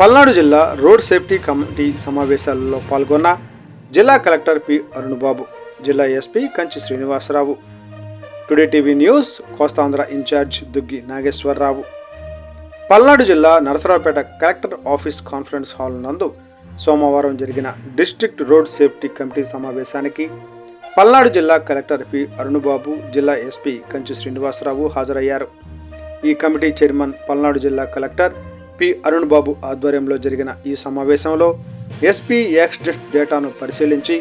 పల్నాడు జిల్లా road safety committee సమావేశాలలో పాల్గొన్న జిల్లా కలెక్టర్ పి అరుణ్బాబు జిల్లా SP Kanchi Srinivasarao today TV news Kostandhra incharge Duggi Nageswararao. Palnadu జిల్లా Narasaraopet collector office conference hall నందు సోమవారం జరిగిన డిస్ట్రిక్ట్ రోడ్ సేఫ్టీ కమిటీ సమావేశానికి పల్నాడు జిల్లా కలెక్టర్ పి అరుణుబాబు జిల్లా ఎస్పీ కంచి శ్రీనివాసరావు హాజరయ్యారు. ఈ కమిటీ చైర్మన్ పల్నాడు జిల్లా కలెక్టర్ పి అరుణ్బాబు ఆధ్వర్యంలో జరిగిన ఈ సమావేశంలో ఎస్పీ యాక్సిడెంట్ డేటాను పరిశీలించి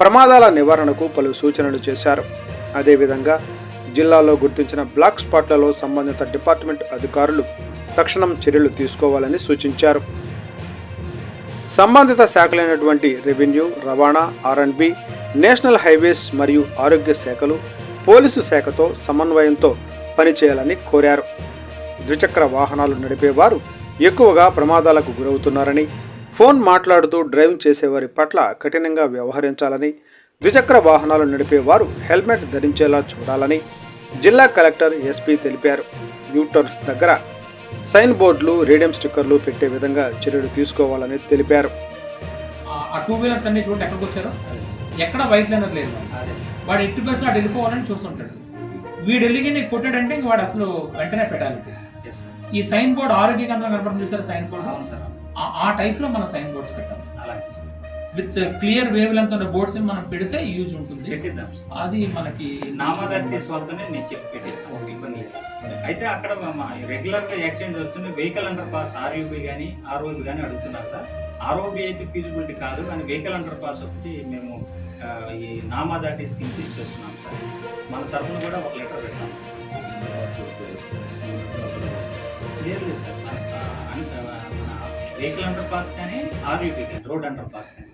ప్రమాదాల నివారణకు పలు సూచనలు చేశారు. అదేవిధంగా జిల్లాలో గుర్తించిన బ్లాక్ స్పాట్లలో సంబంధిత డిపార్ట్మెంట్ అధికారులు తక్షణం చర్యలు తీసుకోవాలని సూచించారు. సంబంధిత శాఖలైనటువంటి రెవెన్యూ రవాణా ఆర్ఎండ్బి నేషనల్ హైవేస్ మరియు ఆరోగ్య శాఖలు పోలీసు శాఖతో సమన్వయంతో పనిచేయాలని కోరారు. ద్విచక్ర వాహనాలు నడిపేవారు ఎక్కువగా ప్రమాదాలకు గురవుతున్నారని ఫోన్ మాట్లాడుతూ డ్రైవింగ్ చేసేవారి పట్ల కఠినంగా వ్యవహరించాలని ద్విచక్ర వాహనాలు నడిపేవారు హెల్మెట్ ధరించేలా చూడాలని జిల్లా కలెక్టర్ ఎస్పీ తెలిపారు. యూటర్స్ దగ్గర సైన్ బోర్డులు రేడియం స్టిక్కర్లు పెట్టే విధంగా చర్యలు తీసుకోవాలని తెలిపారు. ఆ- ఆ టూ వీలర్స్ అన్ని చూడండి ఎక్కడికి వచ్చారో ఎక్కడ వైట్ లైనర్ లేదు. వాడు ఎట్టి బస్సు అటు వెళ్ళిపోవాలని చూస్తుంటాడు. వీడు వెళ్ళి నీకు కొట్టాడంటే ఇంక వాడు అసలు వెంటనే ఫెటాలిటీ ఎస్ సార్ ఈ సైన్ బోర్డ్ ఆరోగ్య కేంద్రం కనపడుతుంది చూసారు? సైన్ బోర్డ్ అవును సార్. ఆ టైప్లో మనం సైన్ బోర్డ్స్ పెట్టాలి. అలాగే విత్ క్లియర్ వేవ్ లెంత్ ఉన్న బోర్డ్స్ మనం పెడితే యూజ్ ఉంటుంది. పెట్టిద్దాం అది మనకి నామాదారి వాళ్ళతోనే నేను చెప్పి పెట్టిస్తాను. ఒక ఇబ్బంది లేదు. అయితే అక్కడ రెగ్యులర్గా యాక్సిడెంట్ వస్తుంది. వెహికల్ అండర్ పాస్ ఆర్యూబీ కానీ ఆర్ఓబి కానీ అడుగుతున్నారు సార్. ఆర్ఓబి అయితే ఫీజిబిలిటీ కాదు కానీ వెహికల్ అండర్ పాస్ ఒకటి మేము ఈ నామాదాటి స్కీమ్ తీసుకొస్తున్నాం సార్. మన తరఫున కూడా ఒక లెటర్ పెట్టాం. లేదు లేదు సార్ వెహికల్ అండర్ పాస్ కానీ ఆర్యూపీ కానీ రోడ్ అండర్ పాస్ కానీ.